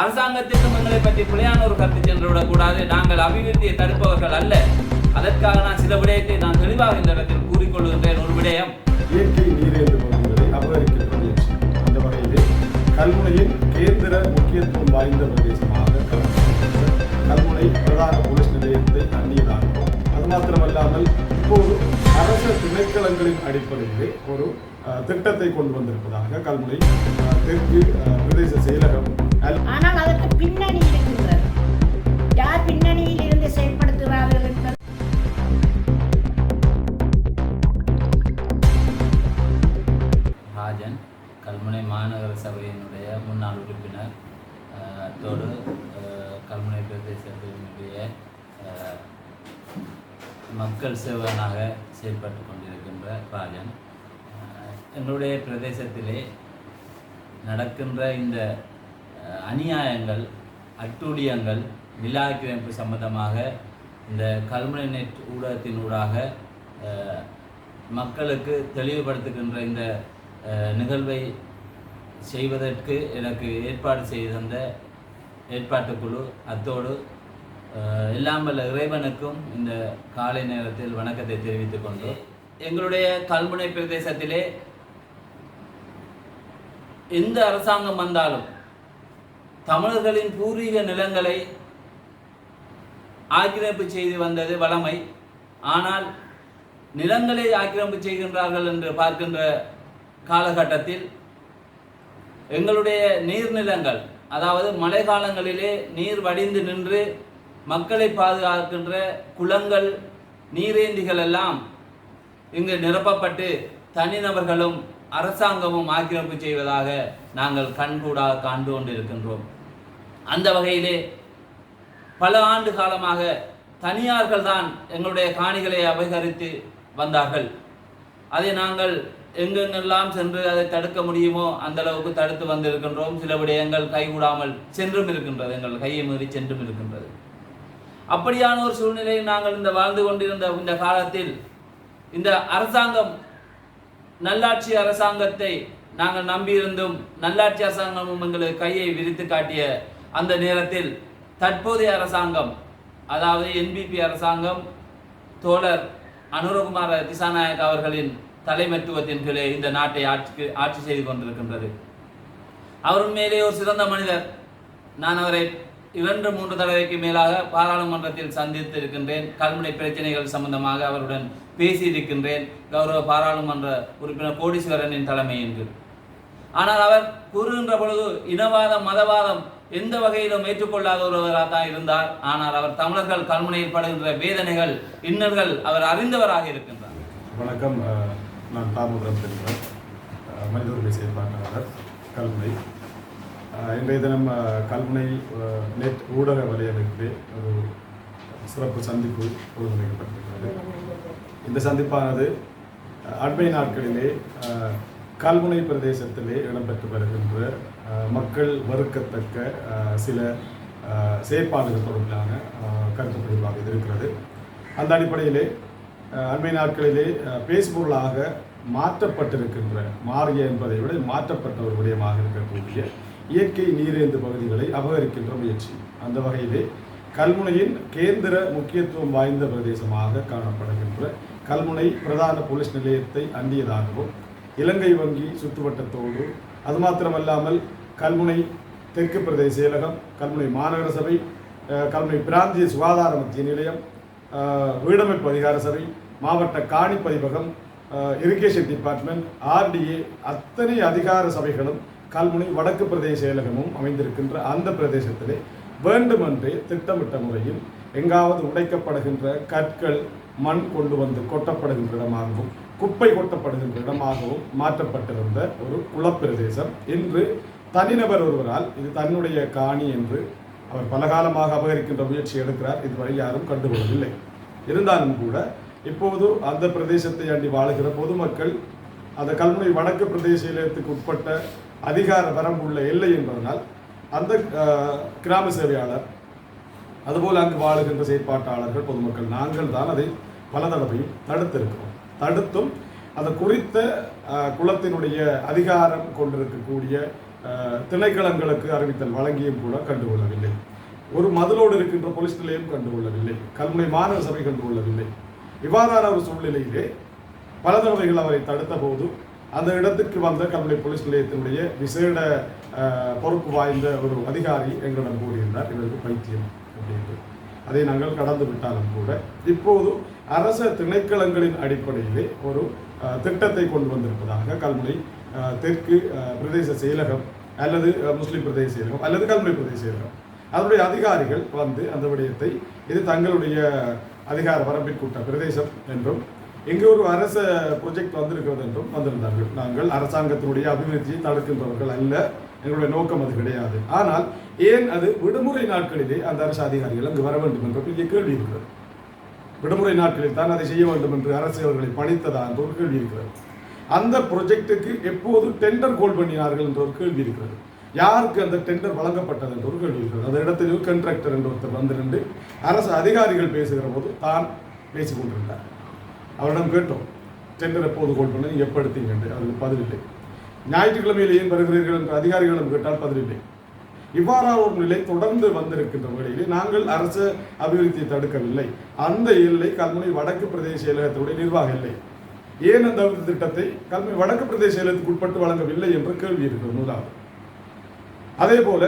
அரசாங்கத்திற்கும் எங்களை பற்றி பிழையான ஒரு கருத்து சென்று விடக்கூடாது. நாங்கள் அபிவிருத்தியை தடுப்பவர்கள் அல்ல. அதற்காக நான் சில விடயத்தை நான் தெளிவாக இந்த இடத்தில் கூறிக்கொள்கின்றேன் ஒரு விடயம். இயற்கை நீரேந்து பகுதிகளை அபகரிக்கின்ற அந்த வகையிலே கல்முனையின் கேந்திர முக்கியத்துவம் வாய்ந்த பிரதேசமாக கல்முனை பிரதான போலீஸ் நிலையத்தை அந்நியதாகும் அது மாத்திரமல்லாமல் இப்போது அரச திணைக்களங்களின் அடிப்படையில் ஒரு திட்டத்தை கொண்டு வந்திருப்பதாக கல்முனை தெற்கு பிரதேச செயலகம் ஆனால் அதற்கு பின்னணி இருக்கின்றது யார் பின்னணியில் இருந்து செயல்படுத்துகிறார்கள் என்பது? ராஜன் கல்முனை மாநகர சபையினுடைய முன்னாள் உறுப்பினர் அத்தோடு கல்முனை பிரதேசத்தினுடைய மக்கள் சேவகனாக செயல்பட்டு கொண்டிருக்கின்ற ராஜன் எங்களுடைய பிரதேசத்திலே நடக்கின்ற இந்த அநியாயங்கள் அட்டூழியங்கள் நிலாக்கிரமிப்பு சம்பந்தமாக இந்த கல்முனை நெட் ஊடகத்தினூடாக மக்களுக்கு தெளிவுபடுத்துகின்ற இந்த நிகழ்வை செய்வதற்கு எனக்கு ஏற்பாடு செய்து தந்த ஏற்பாட்டுக்குழு அத்தோடு இல்லாமல் எல்லாம் வல்ல இறைவனுக்கும் இந்த காலை நேரத்தில் வணக்கத்தை தெரிவித்துக் கொண்டு எங்களுடைய கல்முனை பிரதேசத்திலே எந்த அரசாங்கம் வந்தாலும் தமிழர்களின் பூர்வீக நிலங்களை ஆக்கிரமிப்பு செய்து வந்தது வளமை. ஆனால் நிலங்களை ஆக்கிரமிப்பு செய்கின்றார்கள் என்று பார்க்கின்ற காலகட்டத்தில் எங்களுடைய நீர்நிலங்கள் அதாவது மழை காலங்களிலே நீர் வடிந்து நின்று மக்களை பாதுகாக்கின்ற குளங்கள் நீரேந்திகள் எல்லாம் இங்கு நிரப்பப்பட்டு தனிநபர்களும் அரசாங்கமும் ஆக்கிரமிப்பு செய்வதாக நாங்கள் கண்கூடாக காண்டு கொண்டிருக்கின்றோம். அந்த வகையிலே பல ஆண்டு காலமாக தனியார்கள் தான் எங்களுடைய காணிகளை அபகரித்து வந்தார்கள். அதை நாங்கள் எங்கெங்கெல்லாம் சென்று அதை தடுக்க முடியுமோ அந்த அளவுக்கு தடுத்து வந்திருக்கின்றோம். சில விடயங்கள் கைகூடாமல் சென்றும் இருக்கின்றது. எங்கள் கையை மீறி சென்றும் இருக்கின்றது. அப்படியான ஒரு சூழ்நிலையில் நாங்கள் இந்த வாழ்ந்து கொண்டிருந்த இந்த காலத்தில் இந்த அரசாங்கம் நல்லாட்சி அரசாங்கத்தை நாங்கள் நம்பியிருந்தும் நல்லாட்சி அரசாங்கமும் எங்களுக்கு கையை விரித்து காட்டிய அந்த நேரத்தில் தற்போதைய அரசாங்கம் அதாவது என்பிபி அரசாங்கம் தோழர் அனுரகுமார திசாநாயக் அவர்களின் தலைமைத்துவத்தின் கீழே இந்த நாட்டை ஆட்சிக்கு ஆட்சி செய்து கொண்டிருக்கின்றது. அவர் உண்மையிலே ஒரு சிறந்த மனிதர். நான் அவரை இரண்டு மூன்று தடவைக்கு மேலாக பாராளுமன்றத்தில் சந்தித்து இருக்கின்றேன். கல்முனை பிரச்சனைகள் சம்பந்தமாக அவருடன் பேசியிருக்கின்றேன். கௌரவ பாராளுமன்ற உறுப்பினர் கோடீஸ்வரனின் தலைமையின் கீழ். ஆனால் அவர் கூறுகின்ற பொழுது இனவாதம் மதவாதம் எந்த வகையிலும் ஏற்றுக்கொள்ளாத ஒருவராக தான் இருந்தார். ஆனால் அவர் தமிழர்கள் கல்முனையில் படுகின்ற வேதனைகள் இன்னல்கள் அவர் அறிந்தவராக இருக்கின்றார். வணக்கம். நான் தாமோதரம் செல்வன் மனித உரிமை செயற்பாட்டாளர் கல்முனை. இன்றைய தினம் கல்முனை நெட் ஊடக வலையமைப்பு ஒரு சிறப்பு சந்திப்பு ஒழுங்கமைக்கப்பட்டிருக்கிறது. இந்த சந்திப்பானது அண்மை நாட்களிலே கல்முனை பிரதேசத்திலே இடம்பெற்று வருகின்ற மக்கள் வறுக்கத்தக்க சில செயற்பாடுகள் தொடர்பிலான கருத்து பதிவாக இது இருக்கிறது. அந்த அடிப்படையிலே அண்மை நாட்களிலே பேசுபொருளாக மாற்றப்பட்டிருக்கின்ற மாறிய என்பதை விட மாற்றப்பட்ட ஒரு விடயமாக இருக்கக்கூடிய இயற்கை நீரேந்து பகுதிகளை அபகரிக்கின்ற முயற்சி. அந்த வகையிலே கல்முனையின் கேந்திர முக்கியத்துவம் வாய்ந்த பிரதேசமாக காணப்படுகின்ற கல்முனை பிரதான போலீஸ் நிலையத்தை அண்டியதாகவும் இலங்கை வங்கி சுற்றுவட்டத்தோடு அது மாத்திரமல்லாமல் கல்முனை தெற்கு பிரதேச செயலகம் கல்முனை மாநகர சபை கல்முனை பிராந்திய சுகாதார மத்திய நிலையம் வீடமைப்பு அதிகார சபை மாவட்ட காணி பதிவகம் இரிகேஷன் டிபார்ட்மெண்ட் ஆர்டிஏ அத்தனை அதிகார சபைகளும் கல்முனை வடக்கு பிரதேச செயலகமும் அமைந்திருக்கின்ற அந்த பிரதேசத்திலே வேண்டுமென்றே திட்டமிட்ட முறையில் எங்காவது உடைக்கப்படுகின்ற கற்கள் மண் கொண்டு வந்து கொட்டப்படுகின்ற இடமாகவும் குப்பை கொட்டப்படுகின்ற இடமாகவும் மாற்றப்பட்டிருந்த ஒரு குளப்பிரதேசம். இன்று தனிநபர் ஒருவரால் இது தன்னுடைய காணி என்று அவர் பலகாலமாக அபகரிக்கின்ற முயற்சி எடுக்கிறார். இதுவரை யாரும் கண்டுகொள்ளவில்லை. இருந்தாலும் கூட இப்போது அந்த பிரதேசத்தை அண்டி வாழுகிற பொதுமக்கள் அந்த கல்முனை வடக்கு பிரதேச உட்பட்ட அதிகார வரம்புள்ள இல்லை என்பதனால் அந்த கிராம சேவையாளர் அதுபோல் அங்கு வாழுகின்ற செயற்பாட்டாளர்கள் பொதுமக்கள் நாங்கள் தான் அதை பல தடவையும் தடுத்திருக்கிறோம். தடுத்தும். அது குறித்த குளத்தினுடைய அதிகாரம் கொண்டிருக்கக்கூடிய திணைக்களங்களுக்கு அறிவித்தல் வழங்கியும் கூட கண்டுகொள்ளவில்லை. ஒரு மதிலோடு இருக்கின்ற போலீஸ் நிலையம் கண்டுகொள்ளவில்லை. கல்முனை மாநகர சபை கண்டுகொள்ளவில்லை. இவ்வாறான ஒரு சூழ்நிலையிலே பல தடவைகள் அவரை தடுத்த போது அந்த இடத்திற்கு வந்த கல்முனை போலீஸ் நிலையத்தினுடைய விசேட பொறுப்பு வாய்ந்த ஒரு அதிகாரி எங்களிடம் கூறியிருந்தார். எங்களுக்கு பைத்தியம் அப்படின்ட்டு. அதை நாங்கள் கடந்து விட்டாலும் கூட இப்போது அரச திணைக்களங்களின் அடிப்படையிலே ஒரு திட்டத்தை கொண்டு வந்திருப்பதாக கல்முனை தெற்கு பிரதேச செயலகம் அல்லது முஸ்லீம் முஸ்லிம் பிரதேச செயலகம் அல்லது கல்முனை பிரதேச செயலகம். அதனுடைய அதிகாரிகள் வந்து அந்த விடயத்தை இது தங்களுடைய அதிகார வரம்பிற்குட்ட பிரதேசம் என்றும் இங்கு ஒரு அரச ப்ரொஜெக்ட் வந்திருக்கிறது என்றும் வந்திருந்தார்கள். நாங்கள் அரசாங்கத்தினுடைய அபிவிருத்தியை தடுக்கின்றவர்கள் அல்ல எங்களுடைய நோக்கம் அது கிடையாது. ஆனால் ஏன் அது விடுமுறை நாட்களிலே அந்த அரசு அதிகாரிகள் அங்கு வர வேண்டும் என்ற பெரிய கேள்வி இருக்கிறது. விடுமுறை நாட்களில் தான் அதை செய்ய வேண்டும் என்று அரசு அவர்களை பணித்ததா என்ற ஒரு கேள்வி இருக்கிறது. அந்த ப்ரொஜெக்டுக்கு எப்போது டெண்டர் கோல் பண்ணினார்கள் என்ற ஒரு கேள்வி இருக்கிறது. யாருக்கு அந்த டெண்டர் வழங்கப்பட்டது என்ற ஒரு கேள்வி இருக்கிறது. அந்த இடத்தில் கண்ட்ராக்டர் என்ற ஒருத்தர் வந்திருந்து அரசு அதிகாரிகள் பேசுகிற போது தான் பேசிக் கொண்டிருந்தார் அவரிடம் கேட்டோம் டெண்டர் எப்போது கோல் பண்ணி நீங்கள் எப்போ எடுத்தீங்க? என்று. அதுக்கு பதிலில்லை ஞாயிற்றுக்கிழமையில் ஏன் வருகிறீர்கள் என்று அதிகாரிகளிடம் கேட்டால் பதிலில்லை இவ்வாறான ஒரு நிலை தொடர்ந்து வந்திருக்கின்ற வேளையிலே நாங்கள் அரசு அபிவிருத்தியை தடுக்கவில்லை. அந்த எல்லை கல்முனை வடக்கு பிரதேச செயலகத்துடைய நிர்வாக எல்லை ஏன் அந்த அபிவிருத்தி திட்டத்தை கல்முனை வடக்கு பிரதேச செயலகத்துக்கு உட்பட்டு வழங்கவில்லை என்ற கேள்வி இருக்கிறது முதலாவது அதே போல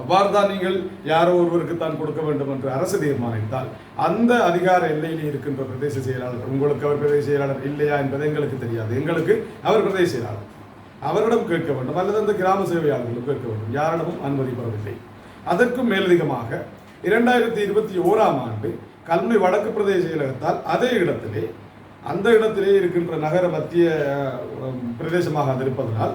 அவ்வாறு தான் நீங்கள் யாரோ ஒருவருக்கு தான் கொடுக்க வேண்டும் என்று அரசு தீர்மானித்தால் அந்த அதிகார எல்லையில் இருக்கின்ற பிரதேச செயலாளர் உங்களுக்கு அவர் பிரதேச செயலாளர் இல்லையா என்பது எங்களுக்கு தெரியாது. எங்களுக்கு அவர் பிரதேச செயலாளர். அவரிடம் கேட்க வேண்டும். அல்லது அந்த கிராம சேவையாளர்களும் கேட்க வேண்டும். யாரிடமும் அனுமதி பெறவில்லை. அதற்கும் மேலதிகமாக இரண்டாயிரத்தி இருபத்தி ஓராம் ஆண்டு கல்முனை வடக்கு பிரதேச செயலகத்தால் அதே இடத்திலே அந்த இடத்திலே இருக்கின்ற நகர மத்திய பிரதேசமாக அது இருப்பதனால்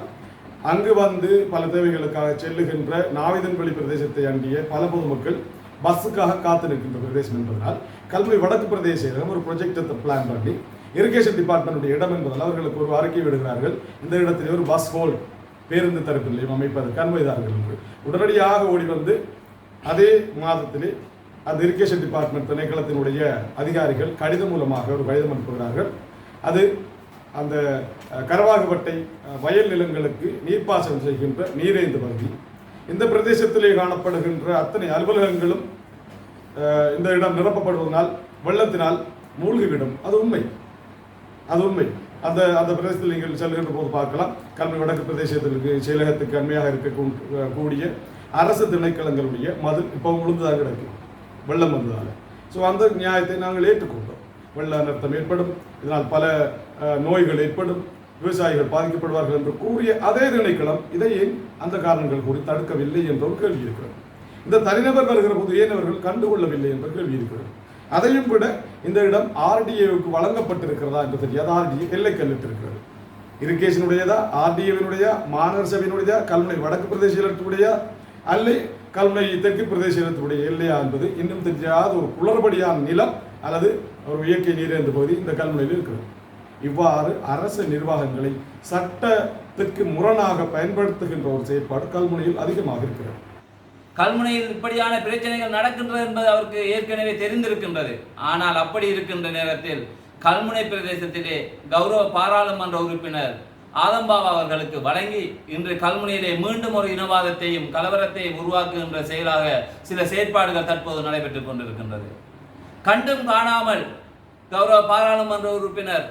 அங்கு வந்து பல தேவைகளுக்காக செல்லுகின்ற நாவிதன்வெளி பிரதேசத்தை அண்டிய பல பொதுமக்கள் பஸ்ஸுக்காக காத்து நிற்கின்ற பிரதேசம் என்பதனால் கல்முனை வடக்கு பிரதேச செயலகம் ஒரு ப்ரொஜெக்டத்தை பிளான் பண்ணி இரிகேஷன் டிபார்ட்மெண்ட்டுடைய இடம் என்பதால் அவர்களுக்கு ஒரு அறிக்கை விடுகிறார்கள். இந்த இடத்திலே ஒரு பஸ் ஹோல் பேருந்து தரப்பு நிலையம் அமைப்பதற்கு அனுமதிதார்கள் என்று உடனடியாக ஓடி வந்து அதே மாதத்திலே அந்த இரிகேஷன் டிபார்ட்மெண்ட் திணைக்களத்தினுடைய அதிகாரிகள் கடிதம் மூலமாக ஒரு கடிதம் அனுப்புகிறார்கள். அது அந்த அஹ், வயல் நிலங்களுக்கு நீர்ப்பாசனம் செய்கின்ற நீரேந்து பகுதி. இந்த பிரதேசத்திலே காணப்படுகின்ற அத்தனை அலுவலகங்களும் இந்த இடம் நிரப்பப்படுவதனால் வெள்ளத்தினால் மூழ்கிவிடும். அது உண்மை. அது உண்மை. அந்த அந்த பிரதேசத்தில் நீங்கள் செல்கின்ற போது பார்க்கலாம். கல்வி வடக்கு பிரதேசத்திற்கு செயலகத்துக்கு அண்மையாக இருக்க கூடிய அரசு திணைக்களங்களுடைய மதில் இப்போ விழுந்துதான் கிடக்கு. வெள்ளம் வந்ததால். ஸோ அந்த நியாயத்தை நாங்கள் ஏற்றுக்கொண்டோம். வெள்ள அனர்த்தம் ஏற்படும். இதனால் பல நோய்கள் ஏற்படும். விவசாயிகள் பாதிக்கப்படுவார்கள் என்று கூறிய அதே திணைக்களம் இதை ஏன் அந்த காரணங்கள் கூறி தடுக்கவில்லை என்ற ஒரு கேள்வி இருக்கிறது. இந்த தனிநபர் வருகிற போது ஏன் அவர்கள் கண்டுகொள்ளவில்லை என்ற கேள்வி இருக்கிறது. அதையும் விட இந்த இடம் ஆர்டிஏவுக்கு வழங்கப்பட்டிருக்கிறதா என்று தெரியாது. ஆர்டிஏ எல்லை கல்லிட்டிருக்கிறது இரிகேஷனுடையதா ஆர்டிஏவினுடைய மாநகர சபையினுடையதா கல்முனை வடக்கு பிரதேச செயலகத்துடைய அல்ல கல்முனை தெற்கு பிரதேச செயலகத்துடைய எல்லையா என்பது இன்னும் தெரியாத ஒரு குளறுபடியான நிலம் அல்லது ஒரு இயற்கை நீரேந்து பகுதி இந்த கல்முனையில் இருக்கிறது. இவ்வாறு அரசு நிர்வாகங்களை சட்டத்திற்கு முரணாக பயன்படுத்துகின்ற ஒரு செயற்பாடு கல்முனையில் அதிகமாக இருக்கிறது. கல்முனையில் இப்படியான பிரச்சனைகள் நடக்கின்றது என்பது அவருக்கு ஏற்கனவே தெரிந்திருக்கின்றது. ஆனால் அப்படி இருக்கின்ற நேரத்தில் கல்முனை பிரதேசத்திலே கௌரவ பாராளுமன்ற உறுப்பினர் ஆதம்பாவா அவர்களுக்கு வழங்கி இன்று கல்முனையிலே மீண்டும் ஒரு இனவாதத்தையும் கலவரத்தையும் உருவாக்குகின்ற செயலாக சில செயற்பாடுகள் தற்போது நடைபெற்றுக் கொண்டிருக்கின்றது. கண்டும் காணாமல் கௌரவ பாராளுமன்ற உறுப்பினர்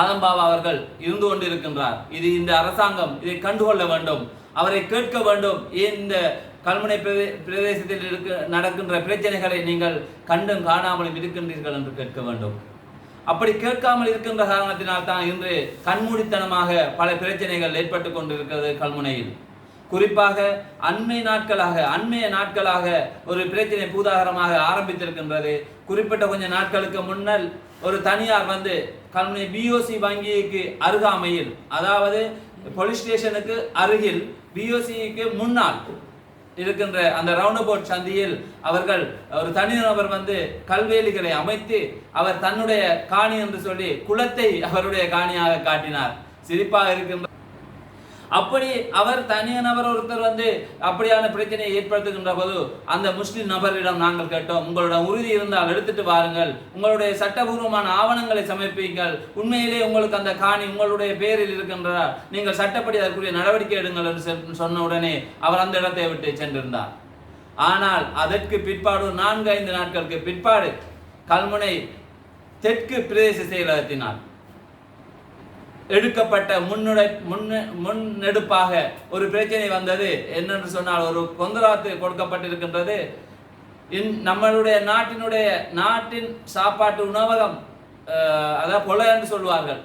ஆதம்பாபா அவர்கள் இருந்து கொண்டிருக்கின்றார். இது இந்த அரசாங்கம் இதை கண்டுகொள்ள வேண்டும். அவரை கேட்க வேண்டும். ஏன் இந்த கல்முனை பிரதே பிரதேசத்தில் இருக்க நடக்கின்ற பிரச்சனைகளை நீங்கள் கண்டும் காணாமலும் இருக்கின்றீர்கள் என்று கேட்க வேண்டும். அப்படி கேட்காமல் இருக்கின்ற காரணத்தினால் தான் இன்று கண்மூடித்தனமாக பல பிரச்சனைகள் ஏற்பட்டு கொண்டிருக்கிறது கல்முனையில். குறிப்பாக அண்மை நாட்களாக அண்மைய நாட்களாக ஒரு பிரச்சனை பூதாகரமாக ஆரம்பித்திருக்கின்றது. குறிப்பிட்ட கொஞ்ச நாட்களுக்கு முன்னர் ஒரு தனியார் வந்து கல்முனை பிஓசி வங்கிக்கு அருகாமையில் அதாவது போலீஸ் ஸ்டேஷனுக்கு அருகில் பிஓசிக்கு முன்னால் இருக்கின்ற அந்த ரவுண்ட் சந்தியில் அவர்கள் ஒரு தனிநபர் வந்து கல்வேலிகளை அமைத்து அவர் தன்னுடைய காணி என்று சொல்லி குளத்தை அவருடைய காணியாக காட்டினார். சிரிப்பாக இருக்கின்ற அப்படி அவர் தனிய நபர் ஒருத்தர் வந்து அப்படியான பிரச்சனையை ஏற்படுத்துகின்ற போது அந்த முஸ்லிம் நபரிடம் நாங்கள் கேட்டோம் உங்களோட உறுதி இருந்தால் எடுத்துட்டு வாருங்கள். உங்களுடைய சட்டபூர்வமான ஆவணங்களை சமர்ப்பிங்கள் உண்மையிலே உங்களுக்கு அந்த காணி உங்களுடைய பேரில் இருக்கின்றதா நீங்கள் சட்டப்படி அதற்குரிய நடவடிக்கை எடுங்கள் என்று சொன்ன- சொன்ன உடனே அவர் அந்த இடத்தை விட்டு சென்றிருந்தார். ஆனால் அதற்கு பிற்பாடு நான்கு ஐந்து நாட்களுக்கு பிற்பாடு கல்முனை தெற்கு பிரதேச செயலகத்தினால் எடுக்கப்பட்ட முன்னுடை முன்ன முன்னெடுப்பாக ஒரு பிரச்சனை வந்தது. என்னென்று சொன்னால் ஒரு கொந்தராத்து கொடுக்கப்பட்டிருக்கின்றது. இன் நம்மளுடைய நாட்டினுடைய நாட்டின் சாப்பாட்டு உணவகம் அதாவது கொலை என்று சொல்வார்கள்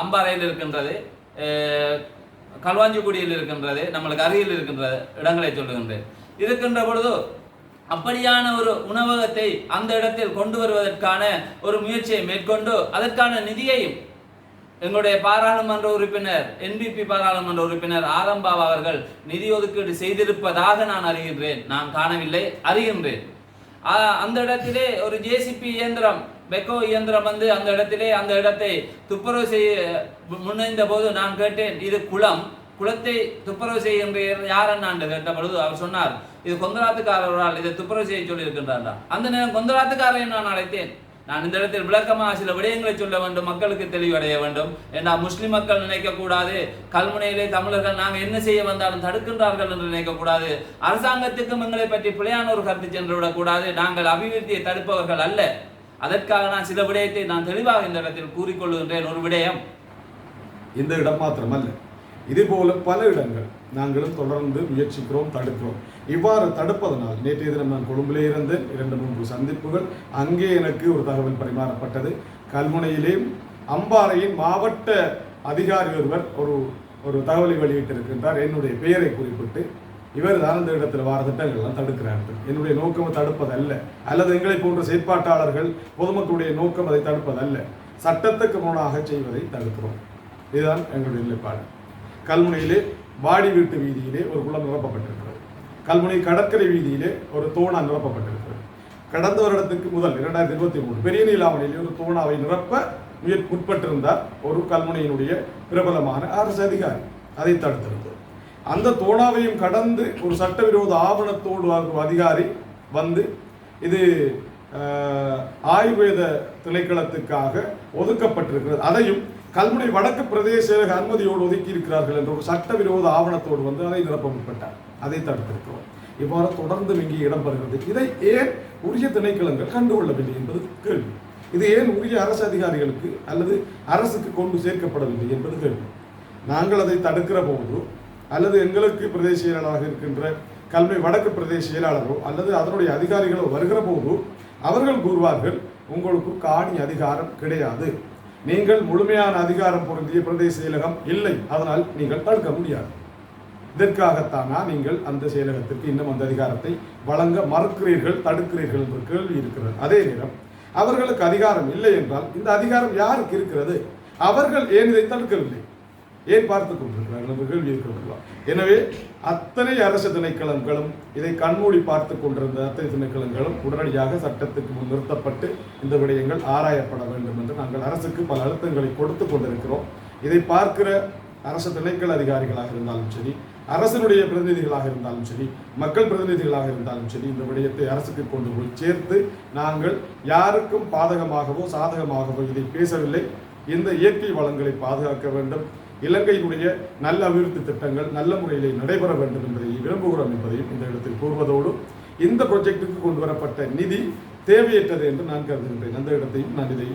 அம்பாறையில் இருக்கின்றது. கல்வாஞ்சிக்குடியில் இருக்கின்றது. நம்மளுக்கு அருகில் இருக்கின்றது இடங்களை சொல்லுகின்றேன். இருக்கின்ற பொழுது அப்படியான ஒரு உணவகத்தை அந்த இடத்தில் கொண்டு வருவதற்கான ஒரு முயற்சியை மேற்கொண்டு அதற்கான நிதியையும் எங்களுடைய பாராளுமன்ற உறுப்பினர் என்பிபி பாராளுமன்ற உறுப்பினர் ஆரம்பாவ் அவர்கள் நிதி ஒதுக்கீடு செய்திருப்பதாக நான் அறிகின்றேன். நான் காணவில்லை அறிகின்றேன். அந்த இடத்திலே ஒரு ஜேசிபி இயந்திரம் பெக்கோ இயந்திரம் வந்து அந்த இடத்திலே அந்த இடத்தை துப்புரவு செய்ய முன்னைந்த போது நான் கேட்டேன் இது குளம். குளத்தை துப்புரவு செய்கின்ற யார் என்று கேட்ட பொழுது அவர் சொன்னார் இது கொந்தராத்துக்காரரால் இதை துப்புரவு செய்ய சொல்லியிருக்கின்றார். அந்த நேரம் கொந்தராத்துக்காரரை நான் அழைத்தேன். நான் இந்த இடத்தில் விளக்கமாக சில விடயங்களை சொல்ல வேண்டும் மக்களுக்கு தெளிவடைய வேண்டும். ஏன்னா முஸ்லிம் மக்கள் நினைக்கக்கூடாது. கல்முனையிலே தமிழர்கள் நாங்கள் என்ன செய்ய வந்தாலும் தடுக்கின்றார்கள் என்று நினைக்கக்கூடாது. அரசாங்கத்துக்கும் எங்களை பற்றி பிழையான ஒரு கருத்து சென்று விடக்கூடாது. நாங்கள் அபிவிருத்தியை தடுப்பவர்கள் அல்ல. அதற்காக நான் சில விடயத்தை நான் தெளிவாக இந்த இடத்தில் கூறிக்கொள்கின்றேன். ஒரு விடயம். இந்த இடம் மாத்திரமல்ல. இதுபோல பல இடங்கள். நாங்களும் தொடர்ந்து முயற்சிக்கிறோம் தடுக்கிறோம். இவ்வாறு தடுப்பதனால் நேற்றைய தினம் நான் கொழும்பிலே இருந்து இரண்டு மூன்று சந்திப்புகள். அங்கே எனக்கு ஒரு தகவல் பரிமாறப்பட்டது. கல்முனையிலே அம்பாறையின் மாவட்ட அதிகாரி ஒருவர் ஒரு ஒரு தகவலை வெளியிட்டிருக்கின்றார். என்னுடைய பெயரை குறிப்பிட்டு. இவர் தான் இந்த இடத்துல வார திட்டங்கள்லாம் தடுக்கிறார்கள் என்னுடைய நோக்கம் தடுப்பதல்ல. அல்லது எங்களை போன்ற செயற்பாட்டாளர்கள் பொதுமக்களுடைய நோக்கம் அதை தடுப்பதல்ல. சட்டத்துக்கு முன்னாக செய்வதை தடுக்கிறோம். இதுதான் எங்களுடைய நிலைப்பாடு. கல்முனையிலே வாடி வீட்டு வீதியிலே ஒரு குளம் நிரப்பப்பட்டிருக்கிறது. கல்முனை கடற்கரை வீதியிலே ஒரு தோணா நிரப்பப்பட்டிருக்கிறது. கடந்த வருடத்துக்கு முதல் இரண்டாயிரத்தி இருபத்தி மூணு பெரிய நீலாவணியிலே ஒரு தோணாவை நிரப்ப முயற் உட்பட்டிருந்தார் ஒரு கல்முனையினுடைய பிரபலமான அரசு அதிகாரி. அதை தடுத்திருந்தது. அந்த தோணாவையும் கடந்து ஒரு சட்டவிரோத ஆவணத்தோடு அதிகாரி வந்து இது ஆயுர்வேத திணைக்களத்துக்காக ஒதுக்கப்பட்டிருக்கிறது. அதையும் கல்முனை வடக்கு பிரதேச செயலக அனுமதியோடு ஒதுக்கி இருக்கிறார்கள் என்ற ஒரு சட்டவிரோத ஆவணத்தோடு வந்து அதை நிரப்ப முற்பட்டார். அதை தடுத்திருக்கிறோம். இவ்வாறு தொடர்ந்து இங்கே இடம்பெறுகிறது இதை ஏன் உரிய திணைக்களங்கள் கண்டுகொள்ளவில்லை என்பது கேள்வி. இது ஏன் உரிய அரசு அதிகாரிகளுக்கு அல்லது அரசுக்கு கொண்டு சேர்க்கப்படவில்லை என்பது கேள்வி. நாங்கள் அதை தடுக்கிற போது அல்லது எங்களுக்கு பிரதேச செயலாளராக இருக்கின்ற கல்வி வடக்கு பிரதேச செயலாளரோ அல்லது அதனுடைய அதிகாரிகளோ வருகிற போது அவர்கள் கூறுவார்கள் உங்களுக்கு காணி அதிகாரம் கிடையாது. நீங்கள் முழுமையான அதிகாரம் பொருந்திய பிரதேச செயலகம் இல்லை. அதனால் நீங்கள் தடுக்க முடியாது. இதற்காகத்தானா நீங்கள் அந்த செயலகத்திற்கு இன்னும் அந்த அதிகாரத்தை வழங்க மறுக்கிறீர்கள் தடுக்கிறீர்கள் என்ற கேள்வி இருக்கிறது. அதே நேரம் அவர்களுக்கு அதிகாரம் இல்லை என்றால் இந்த அதிகாரம் யாருக்கு இருக்கிறது? அவர்கள் ஏன் இதை தடுக்கவில்லை? ஏன் பார்த்து கொண்டிருக்கிறார்கள் என்ற கேள்வி இருக்கிறது எனவே அத்தனை அரசு திணைக்களங்களும் இதை கண்மூடி பார்த்து கொண்டிருந்த அத்தனை திணைக்களங்களும் உடனடியாக சட்டத்துக்கு முன் நிறுத்தப்பட்டு இந்த விடயங்கள் ஆராயப்பட வேண்டும் என்று நாங்கள் அரசுக்கு பல அழுத்தங்களை கொடுத்து கொண்டிருக்கிறோம். இதை பார்க்கிற அரசு திணைக்கள அதிகாரிகளாக இருந்தாலும் சரி அரசனுடைய பிரதிநிதிகளாக இருந்தாலும் சரி மக்கள் பிரதிநிதிகளாக இருந்தாலும் சரி இந்த விடயத்தை அரசுக்கு கொண்டு போய் சேர்த்து நாங்கள் யாருக்கும் பாதகமாகவோ சாதகமாகவோ இதை பேசவில்லை. இந்த இயற்கை வளங்களை பாதுகாக்க வேண்டும். இலங்கையினுடைய நல்ல அபிவிருத்தி திட்டங்கள் நல்ல முறையிலே நடைபெற வேண்டும் என்பதை விரும்புகிறோம் என்பதையும் இந்த இடத்தில் கூறுவதோடு இந்த ப்ரொஜெக்டுக்கு கொண்டு வரப்பட்ட நிதி தேவையற்றது என்று நான் கருதுகின்றேன். அந்த இடத்தையும் நான் இதை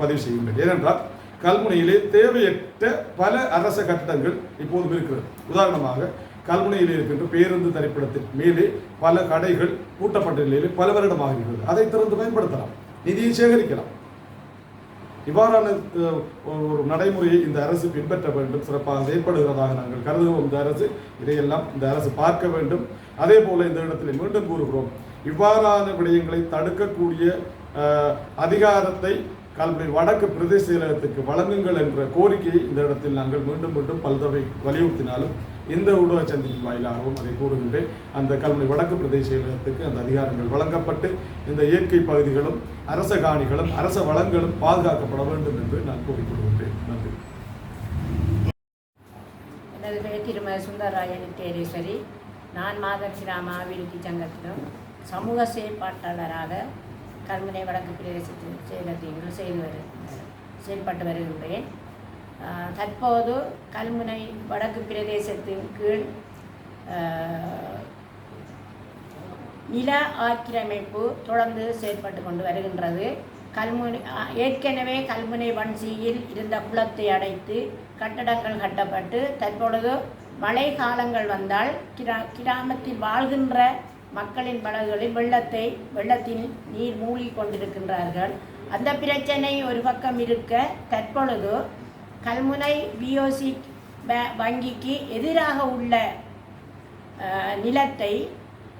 பதிவு செய்கின்றேன். ஏனென்றால் கல்முனையிலே தேவையற்ற பல அரச கட்டடங்கள் இப்போதும் இருக்கிறது. உதாரணமாக கல்முனையில் இருக்கின்ற பேருந்து தரிப்பிடத்தின் மேலே பல கடைகள் பூட்டப்பட்ட நிலையிலே பல வருடமாக இருக்கிறது அதை திறந்து பயன்படுத்தலாம். நிதியை சேகரிக்கலாம். இவ்வாறான ஒரு நடைமுறையை இந்த அரசு பின்பற்ற வேண்டும். சிறப்பாக செயற்படுகிறதாக நாங்கள் கருதுகிறோம் இந்த அரசு இதையெல்லாம் இந்த அரசு பார்க்க வேண்டும். அதே போல இந்த இடத்தில் மீண்டும் கூறுகிறோம். இவ்வாறான விடயங்களை தடுக்கக்கூடிய அதிகாரத்தை கல்வி வடக்கு பிரதேச செயலகத்துக்கு வழங்குங்கள் என்ற கோரிக்கையை இந்த இடத்தில் நாங்கள் மீண்டும் மீண்டும் பல்தவை வலியுறுத்தினாலும் இந்த ஊடக சந்திப்பின் வாயிலாகவும் அதை கூறுகின்றேன். அந்த கல்வி வடக்கு பிரதேச செயலகத்துக்கு அந்த அதிகாரங்கள் வழங்கப்பட்டு இந்த இயற்கை பகுதிகளும் அரச காணிகளும் அரச வளங்களும் பாதுகாக்கப்பட வேண்டும் என்று நான் கூறிக்கொள்கின்றேன். நன்றி. எனது பெயர் திருமதி சுந்தரராஜன் தேரேஸ்வரி. நான் மாதட்சிராம அபிவிருத்தி சங்கத்திலும் சமூக செயற்பாட்டாளராக கல்முனை வடக்கு பிரதேசத்தில் செயலத்தில் செய்து வரு செயல்பட்டு வருகின்றேன். தற்போது கல்முனை வடக்கு பிரதேசத்தின் கீழ் நில ஆக்கிரமிப்பு தொடர்ந்து செயல்பட்டு கொண்டு வருகின்றது. கல்முனை ஏற்கனவே கல்முனை வன்சியில் இருந்த குளத்தை அடைத்து கட்டடங்கள் கட்டப்பட்டு தற்பொழுது மழை காலங்கள் வந்தால் கிரா கிராமத்தில் வாழ்கின்ற மக்களின் படகுகளில் வெள்ளத்தை வெள்ளத்தில் நீர் மூழ்கி கொண்டிருக்கின்றார்கள். அந்த பிரச்சனை ஒரு பக்கம் இருக்க தற்பொழுது கல்முனை பிஓசி வங்கிக்கு எதிராக உள்ள நிலத்தை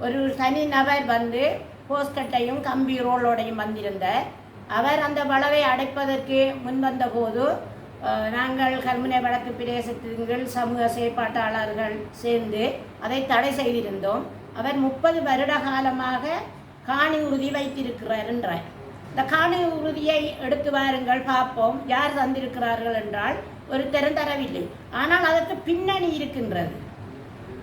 ஒரு தனிநபர் வந்து போஸ்கட்டையும் கம்பி ரோலோடையும் வந்திருந்தார். அவர் அந்த வளவை அடைப்பதற்கு முன்வந்த போது நாங்கள் கல்முனை வடக்கு பிரதேசத்தின் சமூக செயற்பாட்டாளர்கள் சேர்ந்து அதை தடை செய்திருந்தோம். அவர் முப்பது வருட காலமாக காணி உறுதி வைத்திருக்கிறார் என்றார். இந்த காணி உறுதியை எடுத்து வாருங்கள் பார்ப்போம். யார் தந்திருக்கிறார்கள் என்றால் ஒரு தரவில்லை. ஆனால் அதற்கு பின்னணி இருக்கின்றது.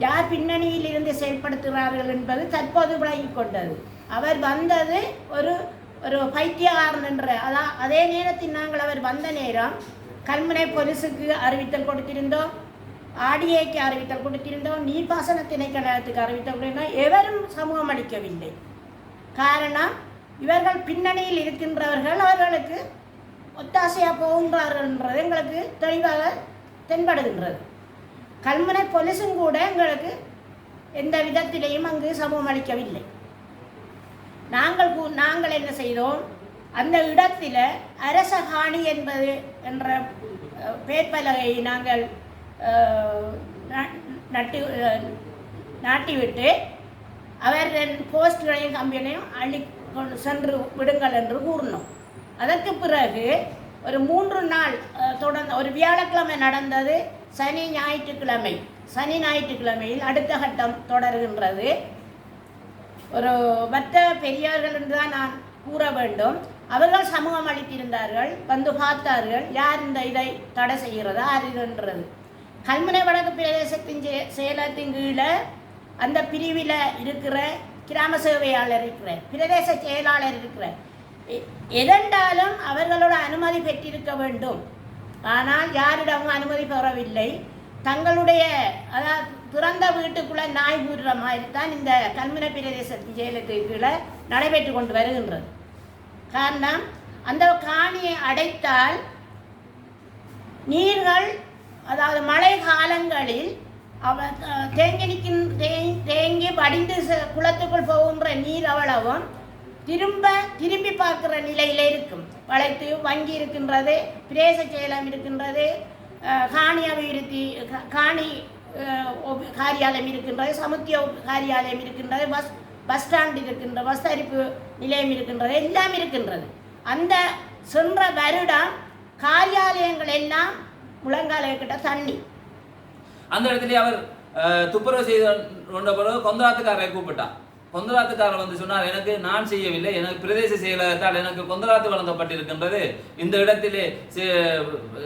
யார் பின்னணியில் இருந்து செயல்படுத்துகிறார்கள் என்பது தற்போது விளங்கி கொண்டது. அவர் வந்தது ஒரு ஒரு பைத்தியகாரன் என்ற அதான் அதே நேரத்தில் நாங்கள் அவர் வந்த நேரம் கல்முனை பொலிசுக்கு அறிவித்தல் கொடுத்திருந்தோம் ஆடிஏக்கு அறிவித்தல் கொடுத்திருந்தோம் நீர்ப்பாசன திணைக்களத்துக்கு அறிவித்தல் கொடுத்திருந்தோம். எவரும் சமூகம் அளிக்கவில்லை. காரணம் இவர்கள் பின்னணியில் இருக்கின்றவர்கள் அவர்களுக்கு ஒத்தாசையாக போகின்றார்கள் என்றது எங்களுக்கு தெளிவாக தென்படுகின்றது. கல்முனை போலீஸும் கூட எங்களுக்கு எந்த விதத்திலையும் அங்கு சமூகம் அளிக்கவில்லை. நாங்கள் கூ- நாங்கள் என்ன செய்தோம்? அந்த இடத்தில் அரசகாணி என்பது என்ற அஹ், பேர்பலகையை நாங்கள் நட்டு நாட்டிவிட்டு அவர் போஸ்ட்களையும் கம்பியனையும் அள்ளி சென்று விடுங்கள் என்று கூறினோம் அதற்கு பிறகு ஒரு மூன்று நாள் தொடர்ந்து ஒரு வியாழக்கிழமை நடந்தது சனி ஞாயிற்றுக்கிழமை. சனி ஞாயிற்றுக்கிழமையில் அடுத்த கட்டம் தொடர்கின்றது. ஒரு மற்ற பெரியார்கள் என்று தான் நான் கூற வேண்டும். அவர்கள் சமூகம் அளித்திருந்தார்கள் வந்து பார்த்தார்கள் யார் இந்த இதை தடை செய்கிறதா அறிகின்றது. கல்முனை வடக்கு பிரதேசத்தின் செ- கீழே அந்த பிரிவில் இருக்கிற கிராம சேவையாளர் இருக்கிற பிரதேச செயலாளர் இருக்கிற எ- எதென்றாலும் அவர்களோட அனுமதி பெற்றிருக்க வேண்டும். ஆனால் யாரிடமும் அனுமதி பெறவில்லை. தங்களுடைய அதாவது பிறந்த வீட்டுக்குள்ளே நாய் பூடுற மாதிரி தான் இந்த கல்முனை பிரதேசத்தின் செயலத்துக்கு கீழே நடைபெற்று கொண்டு வருகின்றது. காரணம் அந்த காணியை அடைத்தால் நீர்கள் அதாவது மழை காலங்களில் அவ தேங்கி நிற்கின் தேங்கி வடிந்து குளத்துக்குள் போகின்ற நீர் அவ்வளவும் திரும்ப திரும்பி பார்க்குற நிலையில் இருக்கும். வளைத்து வங்கி இருக்கின்றது பிரேச செயலம் இருக்கின்றது காணி அபிவிருத்தி கா- காணி காரியாலயம் இருக்கின்றது சமுத்திய காரியாலயம் இருக்கின்றது பஸ் பஸ் ஸ்டாண்ட் இருக்கின்ற பஸ் தரிப்பு நிலையம் இருக்கின்றது எல்லாம் இருக்கின்றது. அந்த சென்ற வருடம் காரியாலயங்கள் எல்லாம் முழங்காலயக்கிட்ட கிட்ட தண்ணி. அந்த இடத்துல அவர் துப்புரவு செய்த கொண்ட பிறகு கொந்தராத்துக்காரரை கூப்பிட்டார் கொந்தராத்துக்காரர் வந்து சொன்னார் எனக்கு நான் செய்யவில்லை எனக்கு பிரதேச செயலகத்தால் எனக்கு கொந்தராத்து வழங்கப்பட்டிருக்கின்றது. இந்த இடத்திலே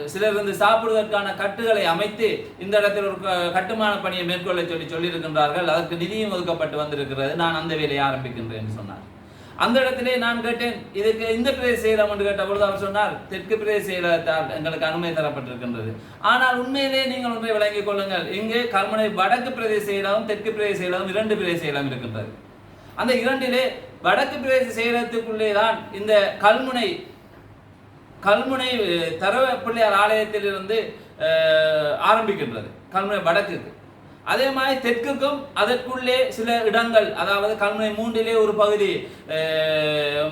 சிலர் வந்து சாப்பிடுவதற்கான கட்டுகளை அமைத்து இந்த இடத்தில் ஒரு க- கட்டுமான பணியை மேற்கொள்ள சொல்லி சொல்லியிருக்கின்றார்கள். அதற்கு நிதியும் ஒதுக்கப்பட்டு வந்திருக்கிறது. நான் அந்த வேலையை ஆரம்பிக்கின்றேன் என்று சொன்னார். அந்த இடத்திலே நான் கேட்டேன் இதுக்கு இந்த பிரதேச செயலம் என்று கேட்டபொழுது அவர் சொன்னார் தெற்கு பிரதேச செயலகத்தால் எங்களுக்கு அனுமதி தரப்பட்டிருக்கின்றது. ஆனால் உண்மையிலே நீங்கள் ஒன்றை விளங்கிக் கொள்ளுங்கள். இங்கே கல்முனை வடக்கு பிரதேச செயலகம் தெற்கு பிரதேச செயலகம் இரண்டு பிரதேச செயலகம் இருக்கின்றது. அந்த இரண்டிலே வடக்கு பிரதேச செயலகத்துக்குள்ளே தான் இந்த கல்முனை கல்முனை தரவ பிள்ளையார் ஆலயத்திலிருந்து இருந்து ஆரம்பிக்கின்றது. கல்முனை வடக்குக்கு. அதே மாதிரி தெற்குக்கும் அதற்குள்ளே சில இடங்கள் அதாவது கல்முனை மூன்றிலே ஒரு பகுதி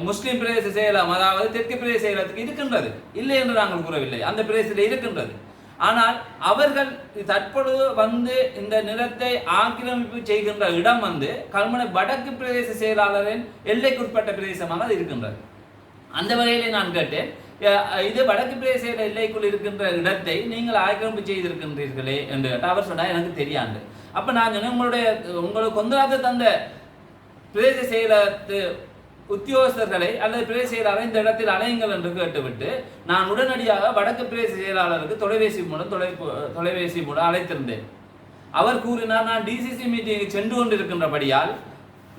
முஸ்லீம் பிரதேச செயலம் அதாவது தெற்கு பிரதேச செயலத்துக்கு இருக்கின்றது. இல்லை என்று நாங்கள் கூறவில்லை. அந்த பிரதேசத்தில் இருக்கின்றது. ஆனால் அவர்கள் தற்பொழுது வந்து இந்த நிலத்தை ஆக்கிரமிப்பு செய்கின்ற இடம் வந்து கல்முனை வடக்கு பிரதேச செயலாளரின் எல்லைக்குட்பட்ட பிரதேசமாக அது இருக்கின்றது. அந்த வகையிலே நான் கேட்டேன் இது வடக்கு பிரதேச எல்லைக்குள் இருக்கின்ற இடத்தை நீங்கள் ஆக்கிரமிப்பு செய்திருக்கின்றீர்களே என்று கேட்டால் அவர் சொன்னால் எனக்கு தெரியாது. அப்போ நான் சொன்னேன் உங்களுடைய உங்களுக்கு கொந்தராக தந்த பிரதேச செயலத்து உத்தியோகஸ்தர்களை அல்லது பிரதேச செயலாளரை இந்த இடத்தில் அலையுங்கள் என்று கேட்டுவிட்டு நான் உடனடியாக வடக்கு பிரதேச செயலாளருக்கு தொலைபேசி மூலம் தொலை தொலைபேசி மூலம் அழைத்திருந்தேன். அவர் கூறினார் நான் டிசிசி மீட்டிங்கு சென்று கொண்டிருக்கின்றபடியால்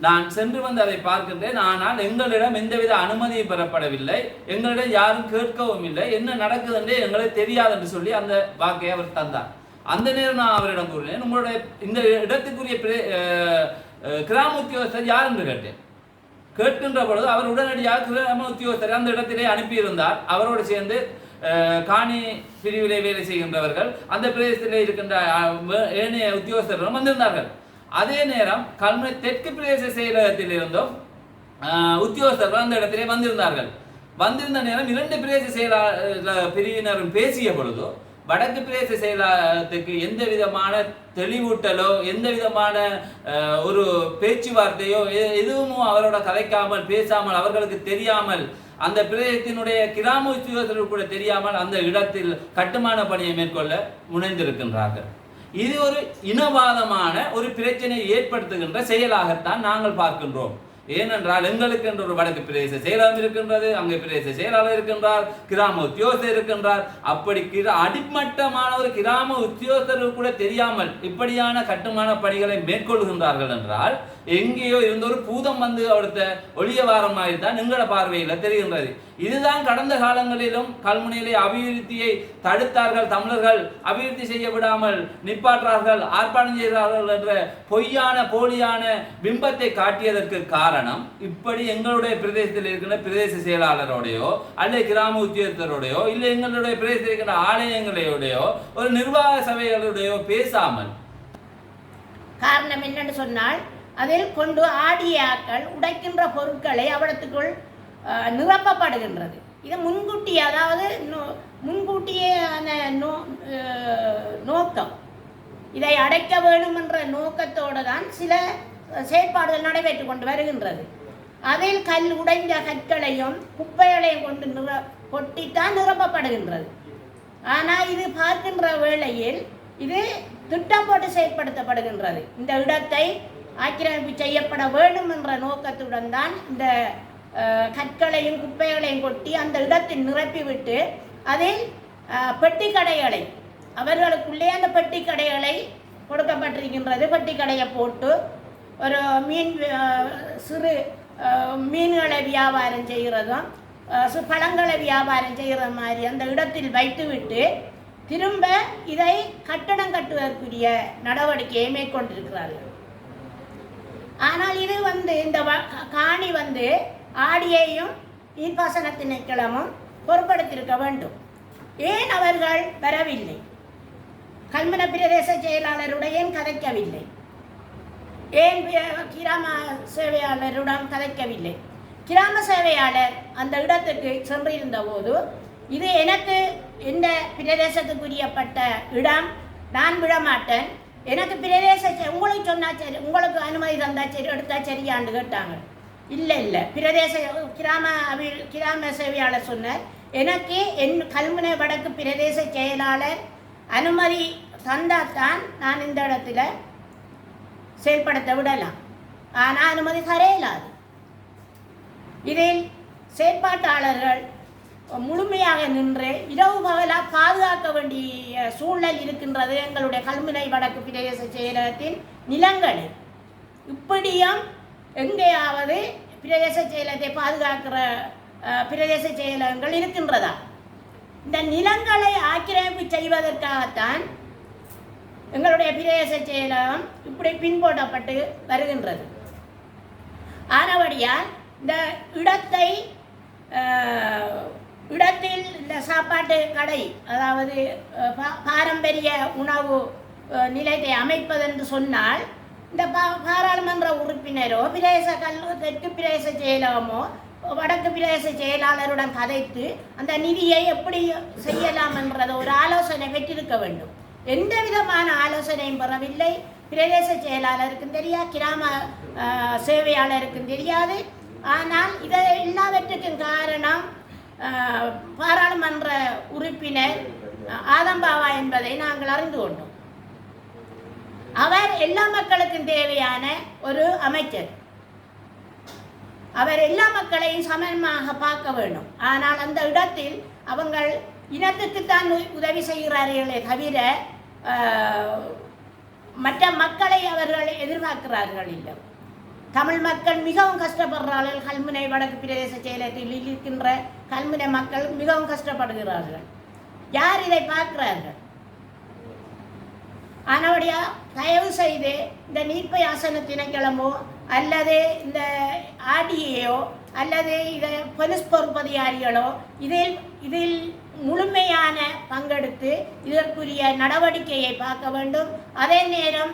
நான் சென்று வந்து அதை பார்க்கின்றேன். ஆனால் எங்களிடம் எந்தவித அனுமதியும் பெறப்படவில்லை. எங்களிடம் யாரும் கேட்கவும் இல்லை. என்ன நடக்குது என்று எங்களுக்கு தெரியாது என்று சொல்லி அந்த வாக்கை அவர் தந்தார். அந்த நேரம் நான் அவரிடம் கூறினேன் உங்களுடைய இந்த இடத்துக்குரிய பிரே- கிராம உத்தியோகஸ்தர் யார் என்று கேட்டேன். கேட்கின்ற பொழுது அவர் உடனடியாக கிராம உத்தியோகஸ்தர் அந்த இடத்திலே அனுப்பியிருந்தார். அவரோடு சேர்ந்து காணி பிரிவிலே வேலை செய்கின்றவர்கள் அந்த பிரதேசத்திலே இருக்கின்ற ஏனைய உத்தியோகஸ்தர்களும் வந்திருந்தார்கள். அதே நேரம் கல்முனை தெற்கு பிரதேச செயலகத்திலிருந்தும் உத்தியோகஸ்தர்கள் அந்த இடத்திலே வந்திருந்தார்கள். வந்திருந்த நேரம் இரண்டு பிரதேச செயலாளர் பிரிவினரும் பேசிய பொழுது வடக்கு பிரதேச செயலாளத்துக்கு எந்த விதமான தெளிவூட்டலோ எந்த விதமான ஒரு பேச்சுவார்த்தையோ எதுவும் அவரோட கதைக்காமல் பேசாமல் அவர்களுக்கு தெரியாமல் அந்த பிரதேசத்தினுடைய கிராம உத்தியோகத்தர்கள் கூட தெரியாமல் அந்த இடத்தில் கட்டுமான பணியை மேற்கொள்ள முனைந்திருக்கின்றார்கள். இது ஒரு இனவாதமான ஒரு பிரச்சனையை ஏற்படுத்துகின்ற செயலாகத்தான் நாங்கள் பார்க்கின்றோம். ஏனென்றால் எங்களுக்கு என்று ஒரு வடக்கு பிரதேச செயலாளர் இருக்கின்றது அங்கே பிரதேச செயலாளர் இருக்கின்றார் கிராம உத்தியோகத்தர் இருக்கின்றார். அப்படி கிர- அடிமட்டமான ஒரு கிராம உத்தியோகத்தர்கள் கூட தெரியாமல் இப்படியான கட்டுமான பணிகளை மேற்கொள்கின்றார்கள் என்றால் எங்கேயோ இருந்த ஒரு பூதம் வந்து அவர்த்த ஒளிய வாரம் மாதிரி தான் எங்களோட பார்வையில் தெரிகின்றது. இதுதான் கடந்த காலங்களிலும் கல்முனையிலே அபிவிருத்தியை தடுத்தார்கள் தமிழர்கள். அபிவிருத்தி செய்ய விடாமல் நிப்பாற்றார்கள் ஆர்ப்பாட்டம் செய்கிறார்கள் என்ற பொய்யான போலியான பிம்பத்தை காட்டியதற்கு காரணம் இப்படி எங்களுடைய பிரதேசத்தில் இருக்கின்ற பிரதேச செயலாளரோடையோ அல்லது கிராம உத்தியோகத்தரோடையோ இல்லை எங்களுடைய பிரதேசத்தில் இருக்கின்ற ஆலயங்களோடையோ ஒரு நிர்வாக சபைகளுடையோ பேசாமல் காரணம் என்னன்னு சொன்னால் அதில் கொண்டு ஆடியாக்கள் உடைக்கின்ற பொருட்களை அவடத்துக்குள் நிரப்பப்படுகின்றது இது முன்கூட்டி அதாவது நோ- முன்கூட்டியே அந்த நோ நோக்கம். இதை அடைக்க வேண்டும் என்ற நோக்கத்தோடு தான் சில செயற்பாடுகள் நடைபெற்று கொண்டு வருகின்றது. அதில் கல் உடைந்த கற்களையும் குப்பைகளையும் கொண்டு நிற கொட்டித்தான் நிரப்பப்படுகின்றது. ஆனால் இது பார்க்கின்ற வேளையில் இது திட்டம் போட்டு செயற்படுத்தப்படுகின்றது. இந்த இடத்தை ஆக்கிரமிப்பு செய்யப்பட வேண்டும் என்ற நோக்கத்துடன் தான் இந்த கற்களையும் குப்பைகளையும் கொட்டி அந்த இடத்தில் நிரப்பிவிட்டு அதில் அஹ், பெட்டி கடைகளை அவர்களுக்குள்ளே அந்த பெட்டி கடைகளை கொடுக்கப்பட்டிருக்கின்றது. பெட்டி கடையை போட்டு ஒரு மீன் சிறு மீன்களை வியாபாரம் செய்கிறதும் அஹ், சு- பழங்களை வியாபாரம் செய்கிற மாதிரி அந்த இடத்தில் வைத்துவிட்டு திரும்ப இதை கட்டடம் கட்டுவதற்குரிய நடவடிக்கையை மேற்கொண்டிருக்கிறார்கள். ஆனால் இது வந்து இந்த வ- காணி வந்து ஆடியையும் நீர்ப்பாசன திணைக்களமும் பொறுப்படுத்தியிருக்க வேண்டும். ஏன் அவர்கள் வரவில்லை? கல்மன பிரதேச செயலாளருடன் கதைக்கவில்லை. ஏன் கிராம சேவையாளருடன் கதைக்கவில்லை? கிராம சேவையாளர் அந்த இடத்துக்கு சென்றிருந்த போது இது எனக்கு இந்த பிரதேசத்துக்குரியப்பட்ட இடம் நான் விடமாட்டேன். எனக்கு பிரதேச உங்களுக்கு சொன்னா சரி உங்களுக்கு அனுமதி தந்தா சரி எடுத்தா சரியான்னு கேட்டாங்க. இல்லை இல்லை. பிரதேச கிராம அபி கிராம சேவையாளர் சொன்னார். எனக்கு என் கல்முனை வடக்கு பிரதேச செயலாளர் அனுமதி தந்தால் தான் நான் இந்த இடத்துல செயல்படுத்த விடலாம். ஆனால் அனுமதி தரையிலாது இதில் செயற்பாட்டாளர்கள் முழுமையாக நின்று இரவு பகலாக பாதுகாக்க வேண்டிய சூழல் இருக்கின்றது எங்களுடைய கல்முனை வடக்கு பிரதேச செயலகத்தின் நிலங்களில் இப்படியும் எங்கேயாவது பிரதேச செயலகத்தை பாதுகாக்கிற பிரதேச செயலகங்கள் இருக்கின்றதா? இந்த நிலங்களை ஆக்கிரமிப்பு செய்வதற்காகத்தான் எங்களுடைய பிரதேச செயலகம் இப்படி பின்போட்டப்பட்டு வருகின்றது. ஆனபடியால் இந்த இடத்தை இடத்தில் இந்த சாப்பாட்டு கடை அதாவது பா- பாரம்பரிய உணவு நிலையத்தை அமைப்பதென்று சொன்னால் இந்த பா பாராளுமன்ற உறுப்பினரோ பிரதேச கல் தெற்கு பிரதேச செயலகமோ வடக்கு பிரதேச செயலாளருடன் கதைத்து அந்த நிதியை எப்படி செய்யலாம் என்றதை ஒரு ஆலோசனை பெற்றிருக்க வேண்டும். எந்த விதமான ஆலோசனையும் பெறவில்லை. பிரதேச செயலாளருக்கும் தெரியாது கிராம சேவையாளருக்கும் தெரியாது. ஆனால் இதை எல்லாவற்றுக்கும் காரணம் பாராளுமன்ற உறுப்பினர் ஆதம்பாவா என்பதை நாங்கள் அறிந்து கொண்டோம். அவர் எல்லா மக்களுக்கும் தேவையான ஒரு அமைச்சர். அவர் எல்லா மக்களையும் சமமாக பார்க்க வேண்டும். ஆனால் அந்த இடத்தில் அவங்கள் இனத்துக்குத்தான் உ- உதவி செய்கிறார்களே தவிர ஆஹ், மற்ற மக்களை அவர்கள் எதிர்பார்க்கிறார்கள் இல்லை. தமிழ் மக்கள் மிகவும் கஷ்டப்படுறார்கள். கல்முனை வடக்கு பிரதேச செயலகத்தில் இருக்கின்ற கல்முனை மக்கள் மிகவும் கஷ்டப்படுகிறார்கள். யார் இதை பார்க்கிறார்கள்? ஆனபடியா தயவு செய்து இந்த நீர்ப்பை ஆசன திணைக்களமோ அல்லது இந்த ஆடியையோ அல்லது இதை பொலிஸ் பொறுப்பதிகாரிகளோ இதில் இதில் முழுமையான பங்கெடுத்து இதற்குரிய நடவடிக்கையை பார்க்க வேண்டும். அதே நேரம்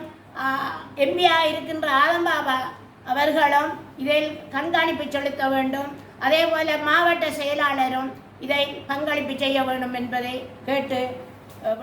எம்பியாக இருக்கின்ற ஆலம்பாபா அவர்களும் இதில் கண்காணிப்பு செலுத்த வேண்டும். அதே போல மாவட்ட செயலாளரும் இதை பங்களிப்பு செய்ய வேண்டும் என்பதை கேட்டு அஹ்,